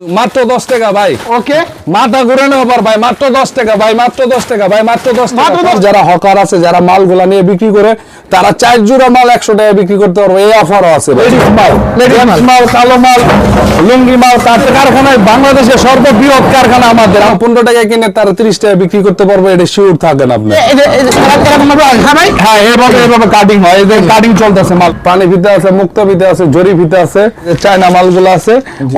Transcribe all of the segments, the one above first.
মাত্র দশ টাকা ভাই। ওকে মাথা ঘুরে ভাই। মাত্র দশ টাকা ভাই। মাত্র দশ টাকা ভাই। মাত্র দশ টাকা। যারা হকার আছে যারা মালগুলা নিয়ে বিক্রি করে তারা চার জোড়া মাল একশো টাকা বিক্রি করতে পারবে। এই অফারও আছে মাল কালো মাল লুঙ্গি মাল তার কারখানায় বাংলাদেশের সর্ববৃহৎ কারখানা আমাদের। পনেরো টাকা কিনে তারা তিরিশ টাকা বিক্রি করতে পারবে এটা শিওর থাকেন আপনি। ভাবে হয়, হ্যাঁ হ্যাঁ এভাবে এভাবে কাটিং হয়। এই যে কাটিং চলতেছে মাল। পানি ভিতে আছে মুক্ত ভিতে আছে জরি ভিতে আছে চায়না মালগুলো আছে।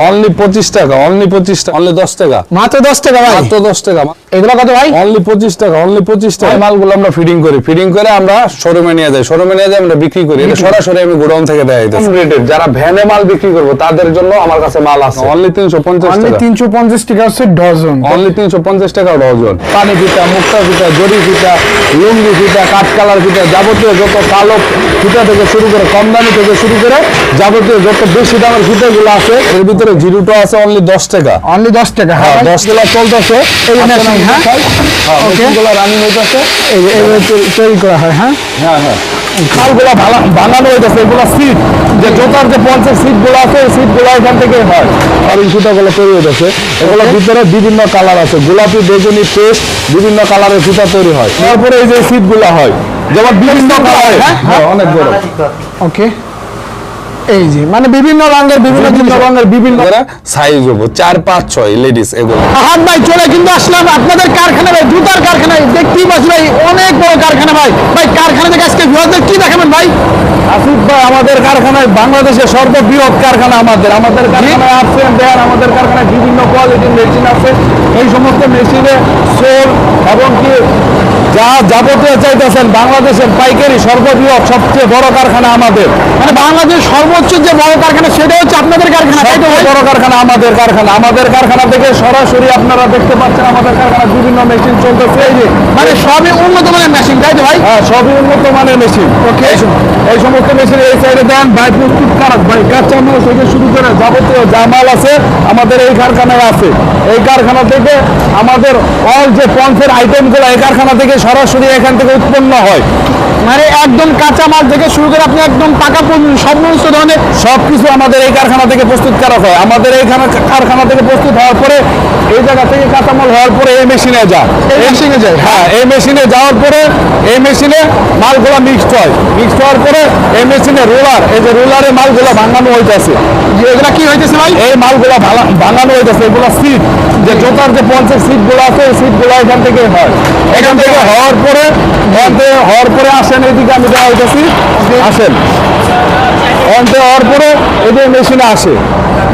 অনলি পঁচিশ টাকা। অনলি পঁচিশ টাকা অনলি দশ টাকা। মাত্র দশ টাকা ভাই? মাত্র দশ টাকা এগুলো কত ভাই? অনলি পঁচিশ টাকা অনলি পঁচিশ টাকা। মালগুলো আমরা ফিডিং করি। ফিডিং করে আমরা শোরুমে নিয়ে যাই। শোরুমে নিয়ে যাই আমরা বিক্রি করি। এটা সরাসরি আমি গোডাউন থেকে দেয় রেটের যারা ভ্যানে মাল বিক্রি করব তাদের জন্য আমার কাছে মাল আছে। অনলি তিনশো পঞ্চাশ অনলি তিনশো পঞ্চাশ টাকা হচ্ছে ডজন। অনলি তিনশো পঞ্চাশ টাকা ডজন। পানি ফিতা মুক্তা ফিতা জরি ফিতা লুঙ্গি ফিতা কাঠ কালার ফিতা যাবতীয় যত কালো ফিতা থেকে শুরু করে কম দামি থেকে শুরু করে যাবতীয় যত বেশি দামের ফিতাগুলো আছে এর ভিতরে জিরোটা আছে অনলি দশ টাকা। অনলি দশ টাকা হ্যাঁ হ্যাঁ? দশগুলা চলতেছে। এই যে machine, হ্যাঁ? গুলো রানিং হইতেছে। তৈরি- করা হয় হ্যাঁ। হ্যাঁ হ্যাঁ। মালগুলো ভালা- বানানো হইতেছে এগুলো সিট যে জোতার যে পঞ্চাশ সিটগুলো আছে এই সিটগুলো এখান থেকে হয়। আর এই সুতাগুলো তৈরি হইতেছে। এগুলো ভিতরে বিভিন্ন কালার আছে। গোলাপি বেগুনি পেস্ট বিভিন্ন কালারের সুতা তৈরি হয়। তারপরে এই যে সিটগুলো হয়। যেমন বিভিন্ন কালার হ্যাঁ অনেক বড়। ওকে এই যে মানে বিভিন্ন রঙের বিভিন্ন বিভিন্ন রঙের বিভিন্ন সাইজ হব চার পাঁচ ছয় লেডিস এগুলো। ভাই চলে কিন্তু আসলাম আপনাদের কারখানা ভাই জুতার কারখানায় দেখতেই পাচ্ছি ভাই অনেক বড় কারখানা ভাই। ভাই কারখানা থেকে আজকে ভিউয়ারদের কি দেখাবেন ভাই? আসিফ ভাই আমাদের কারখানায় বাংলাদেশের সর্ববৃহৎ কারখানা আমাদের। আমাদের কারখানায় দেন আমাদের কারখানায় বিভিন্ন কোয়ালিটির মেশিন আছে। এই সমস্ত মেশিনে সোল এবং কি যা যাবতীয় চাইতেছেন বাংলাদেশের পাইকারি সর্ববৃহৎ সবচেয়ে বড় কারখানা আমাদের। মানে বাংলাদেশের সর্বোচ্চ যে বড় কারখানা সেটা হচ্ছে আপনাদের কারখানা বড় কারখানা আমাদের কারখানা। আমাদের কারখানা থেকে সরাসরি আপনারা দেখতে পাচ্ছেন আমাদের কারখানা বিভিন্ন মেশিন চলতেছে। এই যে মানে সবই উন্নত মানের মেশিন তাই তো ভাই? হ্যাঁ সবই উন্নত মানের মেশিন ওকে এই সমস্ত মেশিন এই সাইডে দেন ভাই প্রস্তুত কারক ভাই কাঁচা মাল থেকে শুরু করে যাবতীয় যা মাল আছে আমাদের এই কারখানায় আছে। এই কারখানা থেকে আমাদের অল যে পঞ্চের আইটেমগুলো এই কারখানা থেকে সরাসরি এখান থেকে উৎপন্ন হয়। মানে একদম কাঁচা মাল থেকে শুরু করে আপনি একদম পাকা পর্যন্ত সব সমস্ত ধরনের সবকিছু আমাদের এই কারখানা থেকে প্রস্তুত করা হয়। আমাদের এইখানে কারখানা থেকে প্রস্তুত হওয়ার পরে এই জায়গা থেকে কাঁচামাল হওয়ার পরে এই মেশিনে যায়। এই মেশিনে যায়? হ্যাঁ এই মেশিনে যাওয়ার পরে এই মেশিনে মালগুলা মিক্সড হয়। মিক্সড হওয়ার পরে এই মেশিনে রোলার এই যে রোলারে মালগুলা ভাঙানো হইতেছে। এগুলা কি হইতেছে ভাই? এই মালগুলা ভাঙানো হইতেছে। এগুলো সিট যে জোতার যে পঞ্চের সিটগুলো আছে এই সিটগুলো এখান থেকে হয়। এখান থেকে হওয়ার পরে হওয়ার পরে আসেন এইদিকে আমি দেওয়া হইতেছি। আসেন। থেকে হওয়ার পরে এই যে মেশিনে আসে।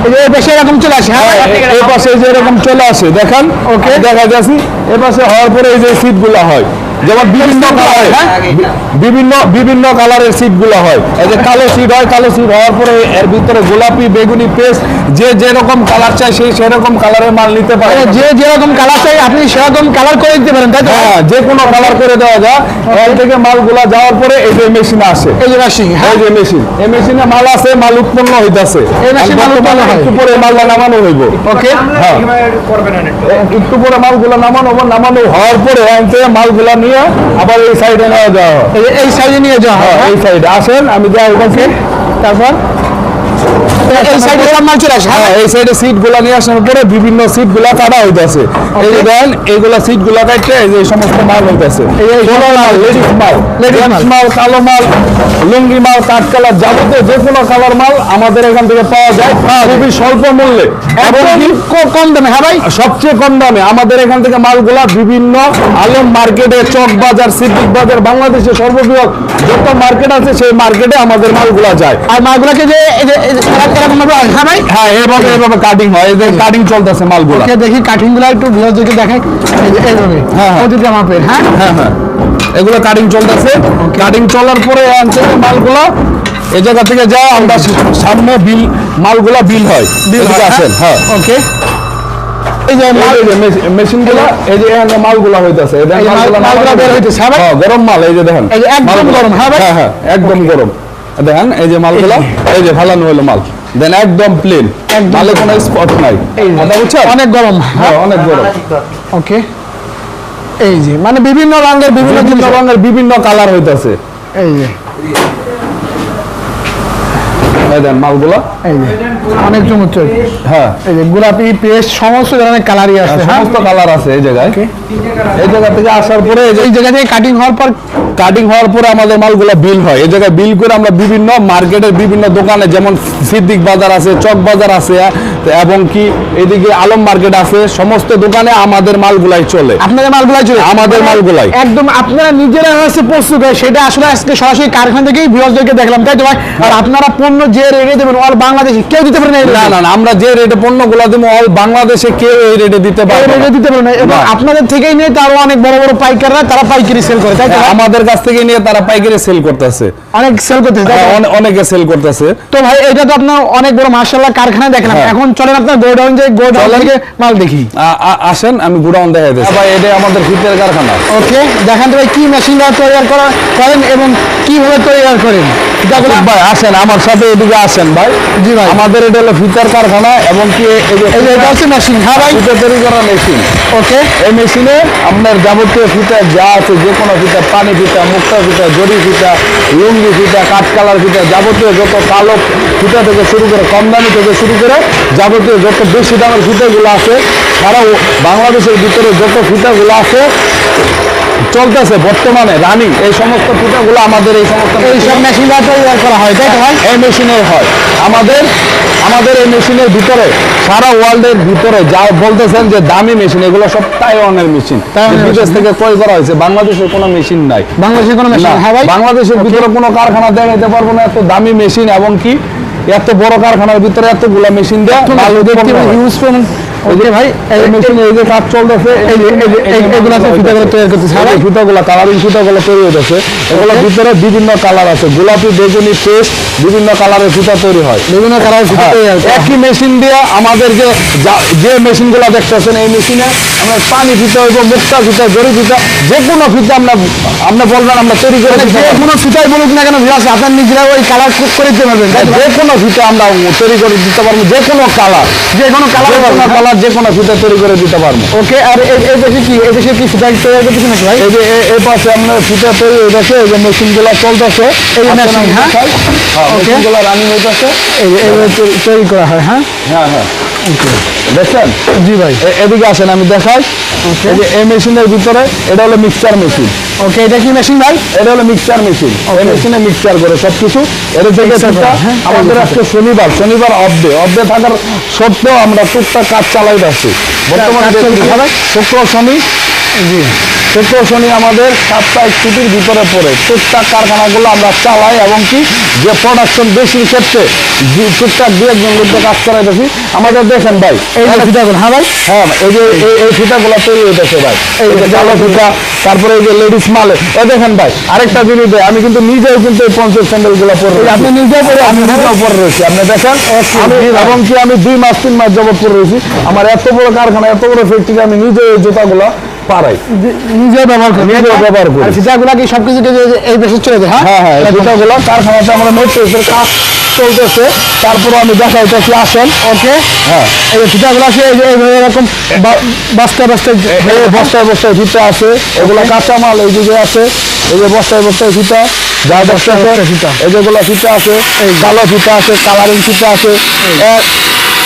এই যে বেশি এরকম চলে আসে হ্যাঁ? এই পাশে যে এরকম চলে আসে দেখান। ওকে দেখা যাচ্ছে এ পাশে হওয়ার পরে এই যে সিটগুলো হয়। যেমন বিভিন্ন কালার বিভিন্ন বিভিন্ন কালারের সিটগুলো হয়। এই যে কালো সিট হয় কালো সিট হওয়ার পরে এর ভিতরে গোলাপি বেগুনি পেস্ট যে যেরকম কালার চাই সেই সেরকম কালারের মাল নিতে পারে। মানে যে যেরকম কালার চাই আপনি সেরকম কালার করে দিতে পারেন তাই তো? হ্যাঁ যে কোনো কালার করে দেওয়া যায়। এর থেকে মালগুলা যাওয়ার পরে এই যে মেশিনে আসে। এই যে মেশিন হ্যাঁ? এই যে মেশিন এই মেশিনে মাল আছে মাল উৎপন্ন হইতাছে। এই মেশিনে মাল উৎপন্ন হয়। একটু পরে মালটা নামানো হইব। ওকে হ্যাঁ। একটু। পরে মালগুলো নামানো হবে নামানো হওয়ার পরে থেকে মালগুলো নিয়ে আবার এই সাইডে নিয়ে যাওয়া এই সাইডে নিয়ে যাওয়া হ্যাঁ, এই সাইডে আসেন আমি যাই ওখানে তারপর? এই সাইডে মাল চলে আসে হ্যাঁ এই সাইডে সিটগুলা নিয়ে আসার পরে বিভিন্ন সিটগুলা কাটা হইতাছে। এই যে দেন এইগুলা সিটগুলা কাটতে এই যে সমস্ত মাল হইতাছে। এই এই মাল লেডিস মাল লেডিস মাল কালো মাল লুঙ্গি মাল কাঠ কালার যাবতীয় যে কোনো কালার মাল আমাদের এখান থেকে পাওয়া যায় খুবই স্বল্প মূল্যে। এবং কম দামে হ্যাঁ ভাই? সবচেয়ে কম দামে আমাদের এখান থেকে মালগুলা বিভিন্ন আলম মার্কেটে চক বাজার সিদ্দিক বাজার বাংলাদেশের সর্ববৃহৎ যত মার্কেট আছে সেই মার্কেটে আমাদের মালগুলা যায়। আর মালগুলোকে যে এরকম ভাবে হ্যাঁ ভাই? হ্যাঁ এভাবে এভাবে কাটিং হয় এদের কাটিং চলতেছে মালগুলা। দেখি কাটিংগুলো একটু ভিউয়ারদেরকে দেখাই এই যে এইভাবে হ্যাঁ, হ্যাঁ। প্রতিটা মাপের হ্যাঁ? হ্যাঁ হ্যাঁ। এগুলো কাটিং চলতেছে। কাটিং চলার পরে আনছে মালগুলো। এই জায়গা থেকে যা আমরা সামনে বিল মালগুলা বিল হয়। বিল হ্যাঁ? আসেন হ্যাঁ। ওকে। এই যে মাল মেশিনগুলা এই যে মালগুলা হইতাছে। মালগুলা বের হইতেছে, হ্যাঁ হ্যাঁ, গরম মাল এই যে দেখেন। একদম গরম, হ্যাঁ হ্যাঁ হ্যাঁ একদম গরম। দেখেন এই যে মালগুলা এই যে। ফালানো হলো মাল। দেন একদম প্লেন মালে কোনো স্পট নাই। অনেক গরম হ্যাঁ অনেক গরম। ওকে। এই যে মানে বিভিন্ন রঙের বিভিন্ন বিভিন্ন রঙের বিভিন্ন কালার হইতাছে। এই যে। এই দেন মালগুলা। এই যে। অনেক চমৎকার হ্যাঁ। এই যে গোলাপি পেস্ট সমস্ত ধরনের কালারই আছে হ্যাঁ? সমস্ত কালার আছে এই জায়গায়। এই জায়গা থেকে আসার পরে এই জায়গা থেকে কাটিং হওয়ার পর কাটিং হওয়ার পরে আমাদের মালগুলো বিল হয়। এই জায়গায় বিল করে আমরা বিভিন্ন মার্কেটের বিভিন্ন দোকানে যেমন সিদ্দিক বাজার আছে চক বাজার আছে এবং কি এদিকে আলম মার্কেট আছে সমস্ত দোকানে আমাদের মালগুলাই চলে। আপনাদের মালগুলাই চলে? আমাদের মালগুলাই। একদম আপনারা নিজেরা হচ্ছে প্রস্তুত হয়? সেটা আসলে আজকে সরাসরি কারখানা থেকেই ভিউয়ারদেরকে দেখলাম তাই তো ভাই? আর আপনারা পণ্য যে রেটে দেবেন অল বাংলাদেশে কেউ দিতে পারে না না আমরা যে রেটে পণ্যগুলো দেবো অল বাংলাদেশে কেউ এই রেটে দিতে না। রেটে দিতে পারে না। এবং আপনাদের থেকেই নিয়ে তারও অনেক বড় বড় পাইকাররা তারা পাইকারি সেল করে তাই আমাদের কাছ থেকে নিয়ে তারা পাইকারি সেল করতেছে। অনেক সেল করতে অনেকে সেল করতেছে। তো ভাই এটা তো আপনার অনেক বড় মার্শাল্লাহ কারখানা দেখলাম। হ্যাঁ। এখন চলেন আপনার গোডাউন যে গোডাউন থেকে মাল দেখি। আসেন আমি গুডাউন দেখাই দিচ্ছি। ভাই এটা আমাদের ফিতের কারখানা। ওকে দেখান তো ভাই কি মেশিন তৈরি করা করেন এবং কীভাবে তৈরি করেন? আচ্ছা, ভাই আসেন আমার সাথে এদিকে আসেন ভাই। জি ভাই। আমাদের এটা হলো ফিতার কারখানা এবং কি এটা হচ্ছে মেশিন হ্যাঁ ভাই। ফিতা তৈরি করা মেশিন ওকে এই মেশিনে আপনার যাবতীয় ফিতা যা আছে যে কোনো ফিতা পানি ফিতা মুক্তা ফিতা জরি ফিতা লুঙ্গি ফিতা কাঠ কালার ফিতা যাবতীয় যত কালো ফিতা থেকে শুরু করে কম দামি থেকে শুরু করে যাবতীয় যত বেশি দামের ফিতাগুলো আছে সারা বাংলাদেশের ভিতরে যত ফিতাগুলো আছে চলতেছে বর্তমানে রানিং এই সমস্ত ফিতাগুলো আমাদের এই সমস্ত এই সব মেশিন করা হয় তাই তো ভাই? এই মেশিনের হয়। আমাদের আমাদের এই মেশিনের ভিতরে সারা ওয়ার্ল্ডের ভিতরে যা বলতেছেন যে দামি মেশিন এগুলো সব তাইওয়ানের মেশিন বিদেশ থেকে ক্রয় করা হয়েছে বাংলাদেশের কোনো মেশিন নাই। বাংলাদেশের কোনো মেশিন হ্যাঁ ভাই? বাংলাদেশের ভিতরে কোনো কারখানা দেখাইতে পারব না এত দামি মেশিন এবং কি এত বড় কারখানার ভিতরে এতগুলা মেশিন দেওয়া ওকে ভাই এই মেশিন এই যে কাজ চলতেছে এই যে এই যে এই- এগুলো আছে ফিতাগুলো তৈরি করতেছে, হ্যাঁ ফিতাগুলো কালারিং ফিতাগুলো তৈরি হতেছে এগুলো ভিতরে বিভিন্ন কালার আছে। গোলাপি বেগুনি পেস্ট বিভিন্ন কালারের ফিতা তৈরি হয়। বিভিন্ন ফিতা হ্যাঁ, তৈরি হয়। একই মেশিন দিয়ে আমাদেরকে যা- মেশিনগুলো দেখতেছেন এই মেশিনে আমরা পানি ফিতা হইব মুক্তা ফিতা জরি ফিতা যে কোনো ফিতা আমরা আপনি বলবেন আমরা তৈরি করে মানে যে কোনো ফিতাই বলুক না কেন ভিউয়ার্স আপনার নিজেরা ওই কালার কুক করে দিতে পারবেন। ভাই? যে কোনো ফিতা আমরা তৈরি করে দিতে পারব যে কোনো কালার। যে কোনো কালার কালার যে কোনো ফিতা তৈরি করে দিতে পারব। ওকে আর এই দেশে কি এই দেশে কি ফিতা তৈরি করতেছে নাকি ভাই? এই যে এই পাশে আপনার ফিতা তৈরি হইতেছে এই যে মেশিনগুলো চলতেছে। এই যে আপনার হ্যাঁ? হ্যাঁ মেশিনগুলো রানিং হইতেছে। এই তৈরি- করা হয় হ্যাঁ? হ্যাঁ হ্যাঁ। দেখছেন? জি ভাই। এদিকে আসেন আমি দেখাই। এই যে এই মেশিনের ভিতরে এটা হলো মিক্সচার মেশিন ওকে এটা কি মেশিন ভাই? এটা হলো মিক্সচার মেশিন এই মেশিনে মিক্সচার করে সবকিছু। এটা থেকে হ্যাঁ। আমাদের আজকে শনিবার শনিবার অফ ডে অফ ডে থাকার সত্ত্বেও আমরা টুকটাক কাজ চালাই যাচ্ছি বর্তমানে শুক্র শনি। জি। শুক্র শনি আমাদের সাপ্তাহিক ছুটির ভিতরে পড়ে। টুকটাক কারখানাগুলো আমরা চালাই এবং কি যে প্রোডাকশন বেশির ক্ষেত্রে টুকটাক দু একজন লোককে কাজ করাইতেছি। আমাদের দেখেন ভাই এই যে ফিতাগুলো হ্যাঁ ভাই? হ্যাঁ এই যে এই এই ফিতাগুলো তৈরি হইতেছে ভাই। এই যে কালো ফিতা তারপরে এই যে লেডিস মালে। এ দেখেন ভাই আরেকটা জিনিস আমি কিন্তু নিজেও কিন্তু এই পঞ্চাশ স্যান্ডেলগুলো পরে। আপনি নিজেও পরে আমি নিজেও পরে রয়েছি। আপনি দেখেন আমি এবং কি আমি দুই মাস তিন মাস যাবত পরে রয়েছি। আমার এত বড় কারখানা এত বড় ফ্যাক্টরি আমি নিজে এই জুতাগুলো পারাই নিজে ব্যবহার করি। ব্যবহার করি। ফিতাগুলো কি সবকিছু এই- দেশে চলে যায় হ্যাঁ? হ্যাঁ হ্যাঁ এই জুতাগুলো কারখানাতে আমরা মেট্রোসের কাজ চলতেছে। তারপরে আমি দেখাইতেছি আসেন? ওকে হ্যাঁ। এই যে ফিতাগুলো আছে এই যে এরকম বা- বস্তা বস্তা এই বস্তায় বস্তায় ফিতা আছে এগুলো কাঁচামাল এই দিকে আছে এই যে বস্তায় বস্তায় ফিতা যা বস্তায় ফিতা। এই যেগুলো ফিতা আছে কালো ফিতা আছে কালারিং ফিতা আছে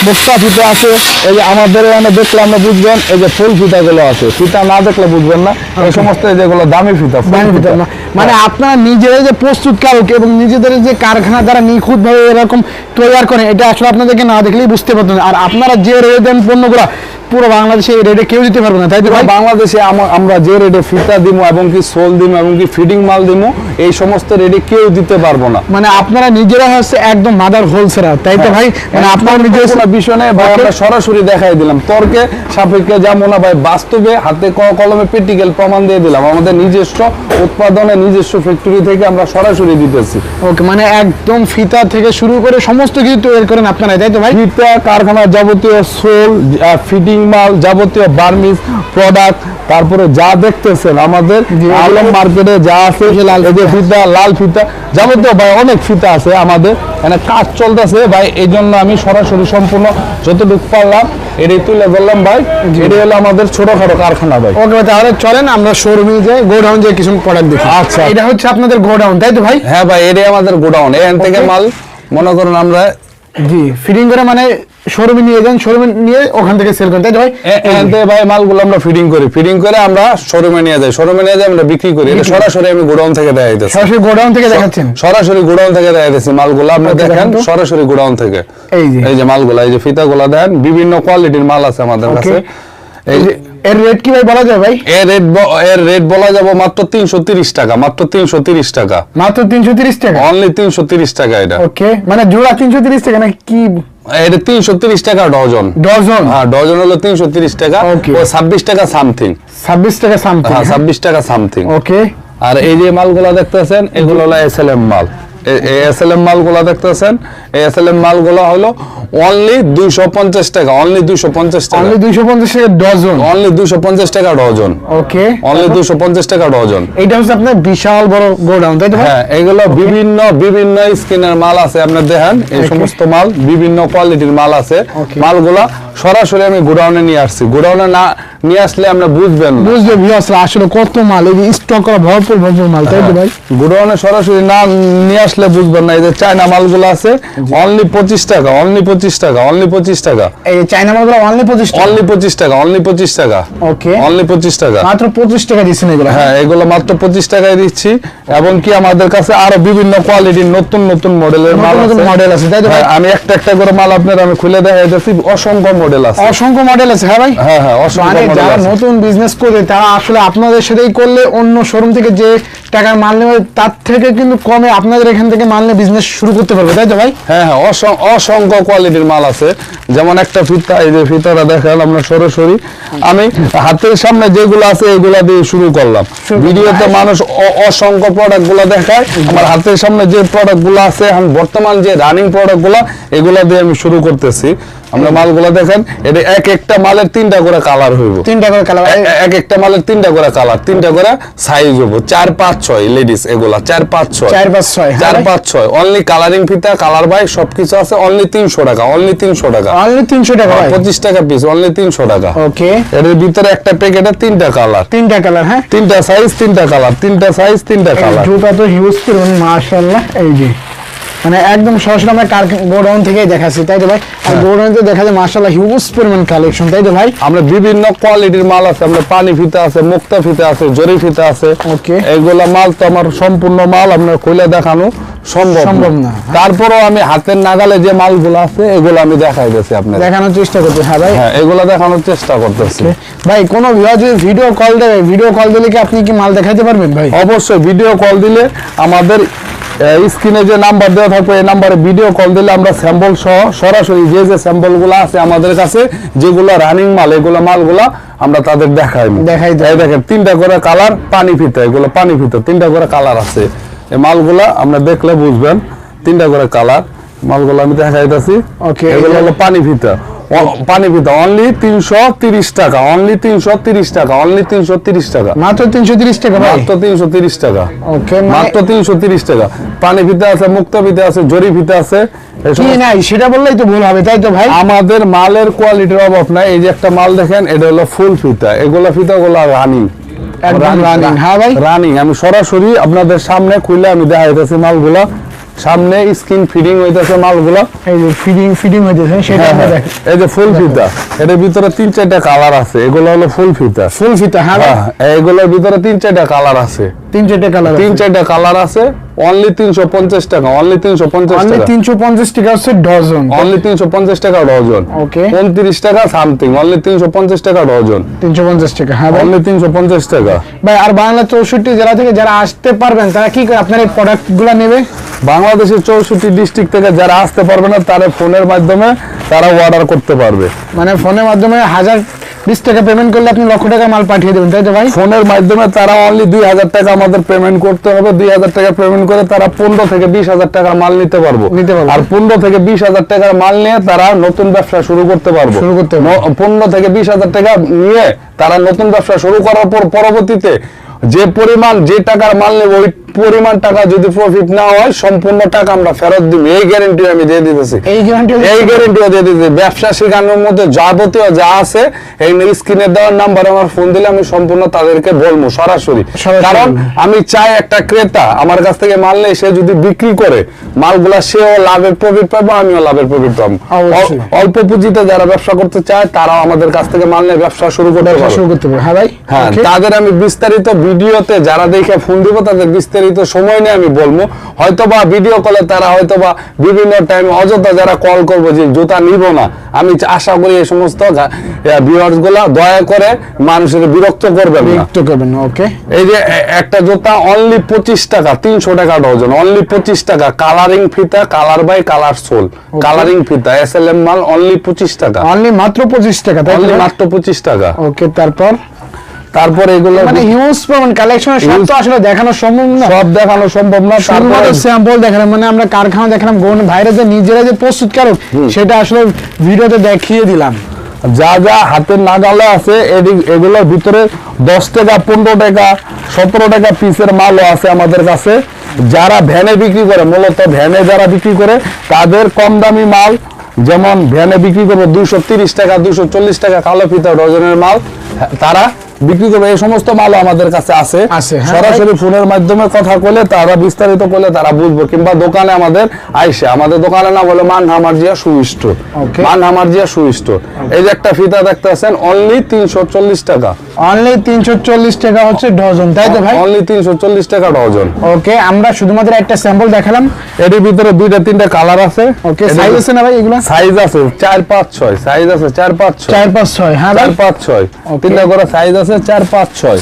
বস্তা ফিতা আছে এই যে আমাদের এখানে দেখলে আমরা বুঝবেন এই যে ফুল ফিতাগুলো আছে ফিতা না দেখলে বুঝবেন না এই সমস্ত যেগুলো দামি ফিতা দামি ফিতা। না। মানে আপনারা নিজেরাই যে প্রস্তুতকারক এবং নিজেদের যে কারখানা দ্বারা নিখুঁতভাবে এরকম তৈরি করেন এটা আসলে আপনাদেরকে না দেখলেই বুঝতে পারতেন আর আপনারা যে রয়ে দেন পণ্যগুলো পুরো বাংলাদেশে এই রেটে কেউ দিতে পারবে না তাই তো ভাই? বাংলাদেশে আমরা যে রেটে ফিতা দিব এবং কি সোল দিব এবং কি ফিডিং মাল দিব এই সমস্ত রেটে কেউ দিতে পারব না। মানে আপনারা নিজেরা হচ্ছে একদম মাদার হোলসেলার তাই তো ভাই? মানে আপনারা কোনো বিষয় নেই ভাই আমরা সরাসরি দেখাই দিলাম। তর্কে সাপেক্ষে যেমন ভাই বাস্তবে হাতে কলমে প্র্যাকটিক্যাল প্রমাণ দিয়ে দিলাম। আমাদের নিজস্ব উৎপাদনে নিজস্ব ফ্যাক্টরি থেকে আমরা সরাসরি দিতেছি। ওকে মানে একদম ফিতা থেকে শুরু করে সমস্ত কিছু তৈরি করেন আপনারা তাই তো ভাই? ফিতা কারখানার যাবতীয় সোল ফিটিং মাল যাবতীয় বার্মিজ প্রোডাক্ট তারপরে যা দেখতেছেন আমাদের। আলম মার্কেটে যা আছে লাল ফিতা। লাল ফিতা যাবতীয় ভাই অনেক ফিতা আছে আমাদের। এখানে কাজ চলতেছে ভাই এই জন্য আমি সরাসরি সম্পূর্ণ যতটুকু পারলাম এটাই তুলে ধরলাম ভাই। এটাই হলো আমাদের ছোটখাটো কারখানা ভাই। ওকে ভাই তাহলে চলেন আমরা শোরুমে যাই গোডাউন যে কিছু প্রোডাক্ট দেখি। আচ্ছা। এটা হচ্ছে আপনাদের গোডাউন তাই তো ভাই? হ্যাঁ ভাই এটাই আমাদের গোডাউন। এখান থেকে মাল মনে করেন আমরা জি ফিটিং করে মানে শোরুমে নিয়ে যান শোরুমে নিয়ে ওখান থেকে সেল করেন। তাই ভাই? ভাই মালগুলো আমরা ফিডিং করি। ফিডিং করে আমরা শোরুমে নিয়ে যাই। শোরুমে নিয়ে যাই আমরা বিক্রি করি। এটা সরাসরি আমি গোডাউন থেকে দেখাই দিতেছি সরাসরি গোডাউন থেকে দেখাচ্ছেন? সরাসরি গোডাউন থেকে দেখাই দিতেছি মালগুলো। আপনি দেখেন সরাসরি গোডাউন থেকে। এই যে। এই যে মালগুলো এই যে ফিতাগুলো বিভিন্ন কোয়ালিটির মাল আছে আমাদের কাছে। এই যে এর রেট কি ভাই বলা যায় ভাই? এর রেট এর রেট বলা যাব মাত্র তিনশো তিরিশ টাকা মাত্র তিনশো তিরিশ টাকা। মাত্র তিনশো তিরিশ টাকা? অনলি তিনশো তিরিশ টাকা এটা। ওকে মানে জোড়া তিনশো তিরিশ টাকা না কি এটা তিনশো তিরিশ টাকা ডজন। ডজন? হ্যাঁ ডজন হলো তিনশো তিরিশ টাকা. ও ছাব্বিশ টাকা সামথিং। ছাব্বিশ টাকা সামথিং হ্যাঁ? ছাব্বিশ টাকা সামথিং। ওকে আর এই যে মালগুলা দেখতেছেন এগুলো হলো এস এল এম মাল। এস এল এম মালগুলা দেখতেছেন? এই এস এল এম মালগুলো হলো অনলি দুইশো পঞ্চাশ টাকা অনলি দুইশো পঞ্চাশ টাকা। অনলি দুইশো পঞ্চাশ টাকা ডজন অনলি দুইশো পঞ্চাশ টাকা ডজন ওকে অনলি দুইশো পঞ্চাশ টাকা ডজন এইটা হচ্ছে আপনার বিশাল বড় গোডাউন তাই তো হ্যাঁ এগুলো বিভিন্ন বিভিন্ন স্কিনের মাল আছে আপনার দেখেন এই সমস্ত মাল বিভিন্ন কোয়ালিটির মাল আছে. মালগুলা সরাসরি আমি গোডাউনে নিয়ে আসছি। গোডাউনে না নিয়ে আসলে আমরা বুঝবেন বুঝবে আসলে কত মাল এই স্টক করা ভরপুর ভরপুর মাল তাই তো ভাই? গোডাউনে সরাসরি না নিয়ে আসলে বুঝবেন না এই যে চায়না মালগুলো আছে অনলি পঁচিশ টাকা অনলি পঁচিশ টাকা অনলি পঁচিশ টাকা। এই চাইনা মালগুলো অনলি পঁচিশ টাকা? অনলি পঁচিশ টাকা অনলি পঁচিশ টাকা। ওকে। অনলি পঁচিশ টাকা। মাত্র পঁচিশ টাকা দিচ্ছেন এগুলো? হ্যাঁ এগুলো মাত্র পঁচিশ টাকায় দিচ্ছি। এবং কি আমাদের কাছে আরও বিভিন্ন কোয়ালিটির নতুন নতুন মডেলের মাল নতুন নতুন আছে। তাই তো ভাই? হ্যাঁ, আমি একটা একটা করে মাল আপনার আমি খুলে দেখাইতেছি অসংখ্য মডেল আছে। অসংখ্য মডেল আছে হ্যাঁ ভাই? হ্যাঁ হ্যাঁ অসংখ্য মানে মডেল যারা নতুন বিজনেস করে তারা আসলে আপনাদের সাথেই করলে অন্য শোরুম থেকে যে টাকার মাল নেবে তার থেকে কিন্তু কমে আপনাদের এখান থেকে মাল নিয়ে বিজনেস শুরু করতে পারবে তাই তো ভাই? হ্যাঁ হ্যাঁ অসংখ্য কোয়ালিটির মাল আছে। যেমন একটা ফিতা এই যে ফিতাটা দেখেন আমরা সরাসরি। আমি হাতের সামনে যেগুলো আছে এগুলা দিয়ে শুরু করলাম। ভিডিওতে মানুষ অসংখ্য প্রোডাক্টগুলো দেখায়। আমার হাতের সামনে যে প্রোডাক্টগুলো আছে এখন বর্তমান যে রানিং প্রোডাক্টগুলা এগুলা দিয়ে আমি শুরু করতেছি। আমরা মালগুলা দেখেন এটা এক একটা মালের তিনটা করে কালার হইব। তিনটা করে কালার এক একটা মালের তিনটা করে কালার তিনটা করে সাইজ হব চার পাঁচ ছয় লেডিস এগুলা চার পাঁচ ছয়। চার পাঁচ ছয় হ্যাঁ। চার? পাঁচ ছয় অনলি কালারিং ফিতা কালার বাই সবকিছু আছে অনলি তিনশো টাকা অনলি তিনশো টাকা। অনলি তিনশো টাকা ভাই পঁচিশ টাকা পিস অনলি তিনশো টাকা। ওকে এর ভিতরে একটা প্যাকেটে তিনটা কালার তিনটা কালার হ্যাঁ। তিনটা সাইজ তিনটা কালার তিনটা সাইজ তিনটা কালার জুতা তো হিউজ করুন মাশাআল্লাহ এই যে। মানে একদম সরাসরি আমরা কার গোডাউন থেকেই দেখাচ্ছি তাই তো ভাই? আর গোডাউনে তো দেখা যায় মাশাআল্লাহ হিউজ পরিমাণ কালেকশন তাই তো ভাই? আমরা বিভিন্ন কোয়ালিটির মাল আছে আমরা পানি ফিতা আছে মুক্তা ফিতা আছে জরি ফিতা আছে। Okay. এগুলা মাল তো আমার সম্পূর্ণ মাল আপনার খুলে দেখানো সম্ভব সম্ভব না না। আমি হাতের নাগালে যে মালগুলো আছে এগুলো আমি দেখাই দিয়েছি আপনার দেখানোর চেষ্টা করতে হ্যাঁ ভাই? হ্যাঁ এগুলো দেখানোর চেষ্টা করতেছি। ভাই কোনো ভিউয়ার যদি ভিডিও কল দেবে ভিডিও কল দিলে কি আপনি কি মাল দেখাতে পারবেন ভাই? অবশ্যই ভিডিও কল দিলে আমাদের স্ক্রিনে যে নাম্বার দেওয়া থাকবে এই নাম্বারে ভিডিও কল দিলে আমরা স্যাম্পল সহ সরাসরি যে যে স্যাম্পলগুলো আছে আমাদের কাছে যেগুলো রানিং মাল এগুলো মালগুলা আমরা তাদের দেখাই দেখাই। এই দেখেন তিনটা করে কালার পানি ফিতা এগুলো পানি ফিতা তিনটা করে কালার আছে। এই মালগুলা আমরা দেখলে বুঝবেন তিনটা করে কালার মালগুলো আমি দেখাইতেছি। এগুলো হলো পানি ফিতা। পানি অনলি তিনশো তিরিশ টাকা অনলি তিনশো তিরিশ টাকা অনলি তিনশো তিরিশ টাকা। মাত্র তিনশো তিরিশ টাকা মাত্র তিনশো তিরিশ টাকা। ওকে মানে মাত্র তিনশো তিরিশ টাকা। পানি আছে মুক্তা আছে জরি আছে নাই? সেটা বললেই তো ভুল হবে তাই তো ভাই? আমাদের মালের কোয়ালিটির অভাব নাই। এই যে একটা মাল দেখেন এটা হলো ফুল ফিতা। এগুলো ফিতা গুলো রানিং একদম হ্যাঁ ভাই? রানিং আমি সরাসরি আপনাদের সামনে খুলে আমি দেখাইতেছি মালগুলা। সামনে স্কিন ফিডিং হইতাছে মালগুলা। এই যে ফিডিং ফিডিং হইতেছে সেটা হ্যাঁ, আমরা হ্যাঁ। এই যে ফুল ফিতা এটার ভিতরে তিন চারটা কালার আছে। এগুলো হলো ফুল ফিতা। ফুল ফিতা হ্যাঁ? হ্যাঁ এগুলোর ভিতরে তিন চারটা কালার আছে। তিন চারটা কালার তিন চারটা কালার আছে। অনলি তিনশো পঞ্চাশ টাকা অনলি তিনশো পঞ্চাশ অনলি টাকা। তিনশো পঞ্চাশ টাকা হচ্ছে ডজন। অনলি তিনশো পঞ্চাশ টাকা ডজন। Okay. উনত্রিশ টাকা সামথিং অনলি তিনশো পঞ্চাশ টাকা ডজন। তিনশো পঞ্চাশ টাকা হ্যাঁ অনলি তিনশো পঞ্চাশ টাকা। ভাই আর বাংলা চৌষট্টি জেলা থেকে যারা আসতে পারবেন তারা কি করে আপনার এই প্রোডাক্টগুলা নেবে? বাংলাদেশের চৌষট্টি ডিস্ট্রিক্ট থেকে যারা আসতে পারবে না তারা ফোনের মাধ্যমে তারা অর্ডার করতে পারবে। মানে ফোনের মাধ্যমে হাজার বিশ টাকা পেমেন্ট করলে আপনি লক্ষ টাকা মাল পাঠিয়ে দেবেন তাই তো ভাই? ফোনের মাধ্যমে তারা অনলি দুই হাজার টাকা আমাদের পেমেন্ট করতে হবে দুই হাজার টাকা পেমেন্ট করে তারা পনেরো থেকে বিশ হাজার টাকার মাল নিতে পারব। নিতে পারব। আর পনেরো থেকে বিশ হাজার টাকার মাল নিয়ে তারা নতুন ব্যবসা শুরু করতে পারব। শুরু করতে পনেরো থেকে বিশ হাজার টাকা নিয়ে তারা নতুন ব্যবসা শুরু করার পর পরবর্তীতে যে পরিমাণ যে টাকার মাল নেবে ওই পরিমাণ টাকা যদি প্রফিট না হয় সম্পূর্ণ টাকা আমরা ফেরত দিব এই গ্যারান্টি আমি দিয়ে দিতেছি। এই গ্যারান্টি এই গ্যারেন্টিও দিয়ে দিতে ব্যবসা শেখানোর মধ্যে যাবতীয় যা আছে এই স্ক্রিনে দেওয়ার নাম্বারে আমার ফোন দিলে আমি সম্পূর্ণ তাদেরকে বলব সরাসরি। কারণ আমি চাই একটা ক্রেতা আমার কাছ থেকে মাল নেই সে যদি বিক্রি করে মালগুলা সেও লাভের প্রফিট পাবো আমিও লাভের প্রফিট পাবো। অল্প পুঁজিতে যারা ব্যবসা করতে চায় তারাও আমাদের কাছ থেকে মাল নিয়ে ব্যবসা শুরু করতে পারবে। হ্যাঁ ভাই? হ্যাঁ তাদের আমি বিস্তারিত ভিডিওতে যারা দেখে ফোন দিব তাদের বিস্তারিত সময় নিয়ে আমি বলব। হয়তোবা ভিডিও কলে তারা হয়তোবা বিভিন্ন টাইমে অযথা যারা কল করব যে জুতা নিব না আমি আশা করি এই সমস্ত ভিউয়ার্সগুলা দয়া করে মানুষের বিরক্ত করবেন বিরক্ত করবেন না ওকে এই যে একটা জুতা অনলি পঁচিশ টাকা তিনশো টাকা ডজন অনলি পঁচিশ টাকা কালারিং ফিতা colour by colour sole colouring ফিতা এস এল এম মাল অনলি পঁচিশ টাকা। অনলি মাত্র পঁচিশ টাকা অনলি মাত্র পঁচিশ টাকা। ওকে তারপর? তারপর এগুলো মানে হিউজ পরিমাণ কালেকশন সব তো আসলে দেখানো সম্ভব না। সব দেখানো সম্ভব না তারপরে স্যাম্পল দেখালাম মানে আমরা কারখানা দেখালাম গোন ভাইরা যে নিজেরা যে প্রস্তুতকারক সেটা আসলে ভিডিওতে দেখিয়ে দিলাম। যা যা হাতের নাগালে আছে এগুলোর ভিতরে দশ টাকা পনেরো টাকা সতেরো টাকা পিসের মালও আছে আমাদের কাছে। যারা ভ্যানে বিক্রি করে মূলত ভ্যানে যারা বিক্রি করে তাদের কম দামি মাল যেমন ভ্যানে বিক্রি করবে দুইশো তিরিশ টাকা দুইশো চল্লিশ টাকা কালো ফিতা ডজনের মাল তারা বিক্রি করবে। এই সমস্ত মালও আমাদের কাছে আছে। হ্যাঁ। সরাসরি ফোনের মাধ্যমে কথা বলে তারা বিস্তারিত করলে তারা বুঝব। কিংবা দোকানে আমাদের আইসে আমাদের দোকানে না বলে মান হামার জিয়া সুইষ্ট মান হামার জিয়া সুইষ্ট এই যে একটা ফিতা দেখতে আছেন অনলি তিনশো চল্লিশ টাকা। অনলি তিনশো চল্লিশ টাকা হচ্ছে ডজন তাই তো ভাই? অনলি তিনশো চল্লিশ টাকা ডজন ওকে আমরা শুধুমাত্র একটা স্যাম্পল দেখালাম। এর ভিতরে দুইটা তিনটা কালার আছে। ওকে সাইজ আছে না ভাই এগুলো? সাইজ আছে চার পাঁচ ছয় সাইজ আছে চার পাঁচ ছয়। চার পাঁচ ছয় হ্যাঁ ভাই। চার পাঁচ ছয় Okay. তিনটা করে সাইজ আছে চার পাঁচ ছয়।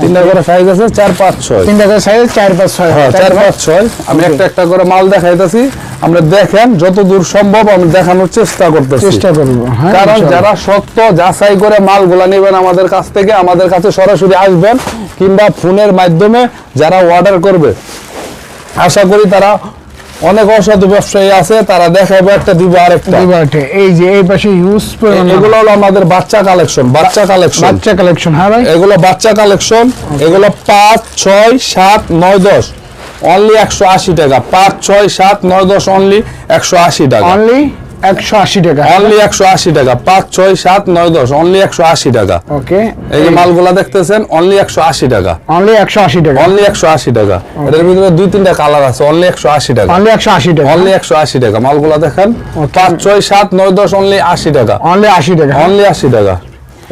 তিনটা করে সাইজ আছে চার পাঁচ ছয়। তিনটা করে সাইজ চার পাঁচ ছয়। হ্যাঁ তাই তো চার পাঁচ ছয়। আমি একটা একটা করে মাল দেখাইতেছি। আমরা দেখেন যত দূর সম্ভব আমি দেখানোর চেষ্টা করতেছি। চেষ্টা করব হ্যাঁ কারণ যারা সত্য যাচাই করে মালগুলা নেবেন আমাদের কাছ থেকে আমাদের কাছে সরাসরি আসবেন কিংবা ফোনের মাধ্যমে যারা অর্ডার করবে। আশা করি তারা অনেক অসাধু ব্যবসায়ী আছে তারা দেখাবো একটা দিব আরেকটা। এবারে এই যে এই পাশে ইউজ এগুলো হলো আমাদের বাচ্চা কালেকশন বাচ্চা কালেকশন। বাচ্চা কালেকশন হ্যাঁ ভাই? এগুলো বাচ্চা কালেকশন এগুলো পাঁচ ছয় সাত নয় দশ। অনলি একশো আশি টাকা। পাঁচ ছয় সাত নয় দশ অনলি একশো আশি টাকা। অনলি একশো আশি টাকা অনলি একশো আশি টাকা পাঁচ ছয় সাত নয় দশ অনলি একশো আশি টাকা ওকে এই যে মালগুলা দেখতেছেন অনলি একশো আশি টাকা অনলি একশো আশি টাকা অনলি একশো আশি টাকা এটার ভিতরে দুই তিনটা কালার আছে অনলি একশো আশি টাকা অনলি একশো আশি টাকা অনলি একশো আশি টাকা মালগুলা দেখেন পাঁচ ছয় সাত নয় দশ অনলি আশি টাকা অনলি আশি টাকা অনলি আশি টাকা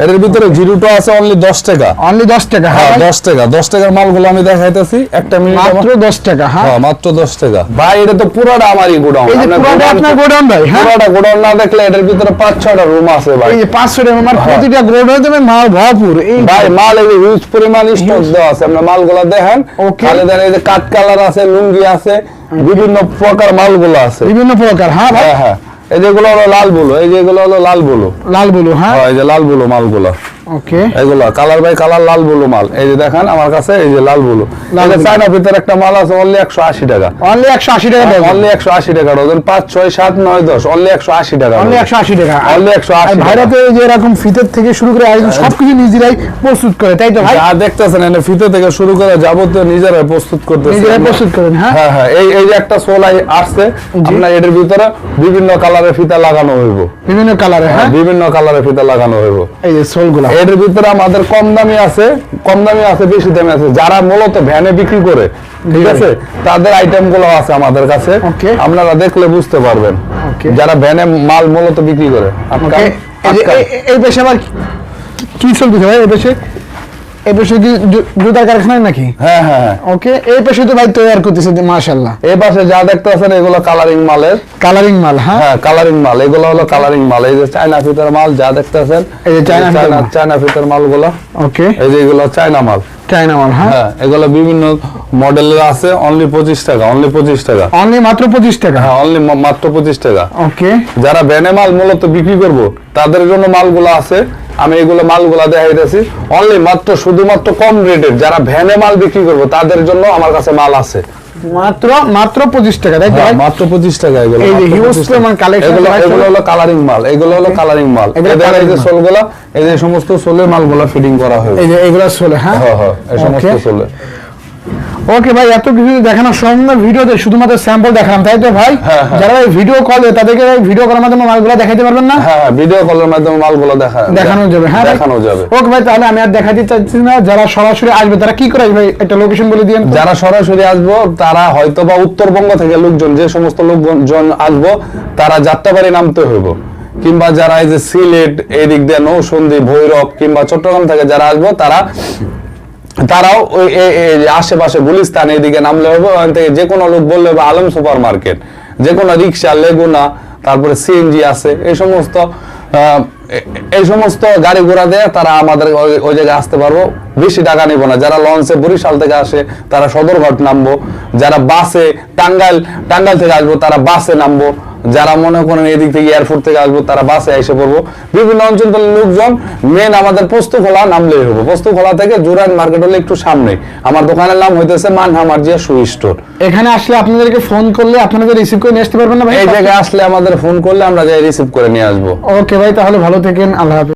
এটার ভিতরে জিরোটা আছে অনলি দশ টাকা। অনলি দশ টাকা হ্যাঁ। হ্যাঁ ভাই? দশ টাকা। দশ টাকার মালগুলো আমি দেখাইতেছি। একটা মিনিট মাত্র দশ টাকা হ্যাঁ। হ্যাঁ মাত্র দশ টাকা। ভাই এটা তো পুরোটা আমারই গোডাউন। এই পুরোটা আপনার গোডাউন ভাই হ্যাঁ। পুরোটা গোডাউন না দেখলে এটার ভিতরে পাঁচ ছয়টা রুম আছে ভাই। এই যে পাঁচশো টাকা আমার প্রতিটা গোডাউন দেবে মাল ভরপুর। এই ভাই মাল এই হিউজ পরিমাণ স্টক দেওয়া আছে। আপনার মালগুলো দেখেন. খালি দেন এই যে কাট কালার আছে লুঙ্গি আছে বিভিন্ন প্রকার মালগুলো আছে। বিভিন্ন প্রকার হ্যাঁ ভাই। হ্যাঁ হ্যাঁ। এই যেগুলো হলো লাল বলো এই যেগুলো হলো লাল বলো। লাল বলো হ্যাঁ। হ্যাঁ এই যে লাল বলো মালগুলো। ওকে এগুলো কালার বাই কালার লাল বুলো মাল। এই যে দেখেন আমার কাছে এই যে লাল বুলো। লাল এই যে বুলু। চায়না ভিতরে একটা মাল আছে অনলি একশো আশি টাকা। অনলি একশো আশি টাকা অনলি একশো আশি টাকা ডজন পাঁচ ছয় সাত নয় দশ অনলি একশো আশি টাকা অনলি একশো আশি টাকা। অনলি একশো আর আশি ভাইরা তো এই যে এরকম ফিতের থেকে শুরু করে একদম সবকিছু নিজেরাই প্রস্তুত করে তাই তো ভাই? যা দেখতেছেন এনে ফিতে থেকে শুরু করে যাবতীয় নিজেরাই প্রস্তুত করতেছে নিজেরাই প্রস্তুত করেন হ্যাঁ? হ্যাঁ হ্যাঁ এই এই যে একটা সোলাই আসছে আপনার এটার ভিতরে বিভিন্ন কালারের ফিতা লাগানো হইব। বিভিন্ন কালারে হ্যাঁ? বিভিন্ন কালারের ফিতা লাগানো হইব। এই যে সোলগুলো। এটার ভিতরে আমাদের কম দামি আছে কম দামি আছে বেশি দামি আছে। যারা মূলত ভ্যানে বিক্রি করে ঠিক আছে? তাদের আইটেমগুলো আছে আমাদের কাছে। আপনারা দেখলে বুঝতে পারবেন। যারা ভ্যানে মাল মূলত বিক্রি করে। এই দেশে আবার কি- চলতেছে ভাই? এই পেশে? এই পেশে কি জুতার কারখানায় নাকি? হ্যাঁ হ্যাঁ হ্যাঁ। ওকে এই পেশে তো ভাই তৈরি করতেছে এই পাশে যা দেখতে আছেন এগুলো কালারিং মালের। কালারিং মাল হ্যাঁ? কালারিং মাল এগুলো হলো কালারিং মাল। এই যে চায়না ফিতার মাল যা দেখতেছেন এই যে চায়না। চায়না ফিতার মালগুলো। ওকে। এই যে এগুলো চায়না মাল। চাইনা মাল হ্যাঁ? এগুলো বিভিন্ন মডেলের আছে অনলি পঁচিশ টাকা অনলি পঁচিশ টাকা। অনলি মাত্র পঁচিশ টাকা? হ্যাঁ অনলি মাত্র পঁচিশ টাকা। ওকে। যারা ভ্যানে মাল মূলত বিক্রি করব তাদের জন্য মালগুলো আছে আমি এগুলো মালগুলো দেখাইতেছি অনলি মাত্র শুধুমাত্র কম রেটের যারা ভ্যানে মাল বিক্রি করব তাদের জন্য আমার কাছে মাল আছে। মাত্র মাত্র পঁচিশ টাকা তাই হ্যাঁ, মাত্র পঁচিশ টাকা এগুলো এই যে মাত্র huge 25 টাকা। পরিমাণ collection এগুলো এগুলো হলো কালারিং মাল এগুলো হলো কালারিং মাল। এদের এই যে। এই যে সমস্ত সোলের মালগুলো ফিটিং করা হয়েছে। এই যে এগুলো সোলে হ্যাঁ? হ্যাঁ হ্যাঁ এই সমস্ত সোলে। ওকে ভাই এত কিছু দেখানো সম্পূর্ণ ভিডিওতে শুধুমাত্র স্যাম্পল দেখালাম তাই তো ভাই? হ্যাঁ, হ্যাঁ। যারা ভিডিও কল তাদেরকে ভিডিও করার মাধ্যমে মালগুলো দেখাইতে পারবেন না? হ্যাঁ ভিডিও কলের মাধ্যমে মালগুলো দেখা দেখানো যাবে হ্যাঁ দেখানো যাবে। ওকে ভাই তাহলে আমি আর দেখাতে চাচ্ছি না। যারা সরাসরি আসবে তারা কি করে ভাই একটা লোকেশন বলে দিন যারা সরাসরি আসব তারা হয়তো বা উত্তরবঙ্গ থেকে লোকজন যে সমস্ত লোকজন আসব তারা যাত্রাবাড়ি নামতে হইব। কিংবা যারা এই যে সিলেট এদিক দিয়ে নৌসন্দী ভৈরব কিংবা চট্টগ্রাম থেকে যারা আসব তারা তারাও ওই আশেপাশে গুলিস্তান এদিকে নামলে হবে, ওখান থেকে যে কোনো লোক বললে বা আলম সুপার মার্কেট যে কোনো রিক্সা, লেগুনা, তারপরে সিএনজি আছে, এই সমস্ত এই সমস্ত গাড়ি ঘোড়া দিয়ে তারা আমাদের ওই জায়গায় আসতে পারব। বেশি টাকা নিব না। যারা লঞ্চে বরিশাল থেকে আসে তারা সদরঘাট নামবো। যারা বাসে টাঙ্গাইল টাঙ্গাইল থেকে আসব তারা বাসে নামবো। যারা মনে করেন এদিক থেকে এয়ারপোর্ট থেকে আসব তারা বাসে এসে পড়ব। বিভিন্ন অঞ্চল থেকে লোকজন মেন আমাদের পোস্তখোলা নামলেই হব। পোস্তখোলা থেকে জুরাইন মার্কেট হলে একটু সামনে। আমার দোকানের নাম হইতেছে মানহামার জিয়া সুই স্টোর। এখানে আসলে আপনাদেরকে ফোন করলে আপনাদের রিসিভ করে নিয়ে আসতে পারবেন না ভাই? এই জায়গায় আসলে আমাদের ফোন করলে আমরা যাই রিসিভ করে নিয়ে আসব। ওকে ভাই তাহলে ভালো থাকেন আল্লাহ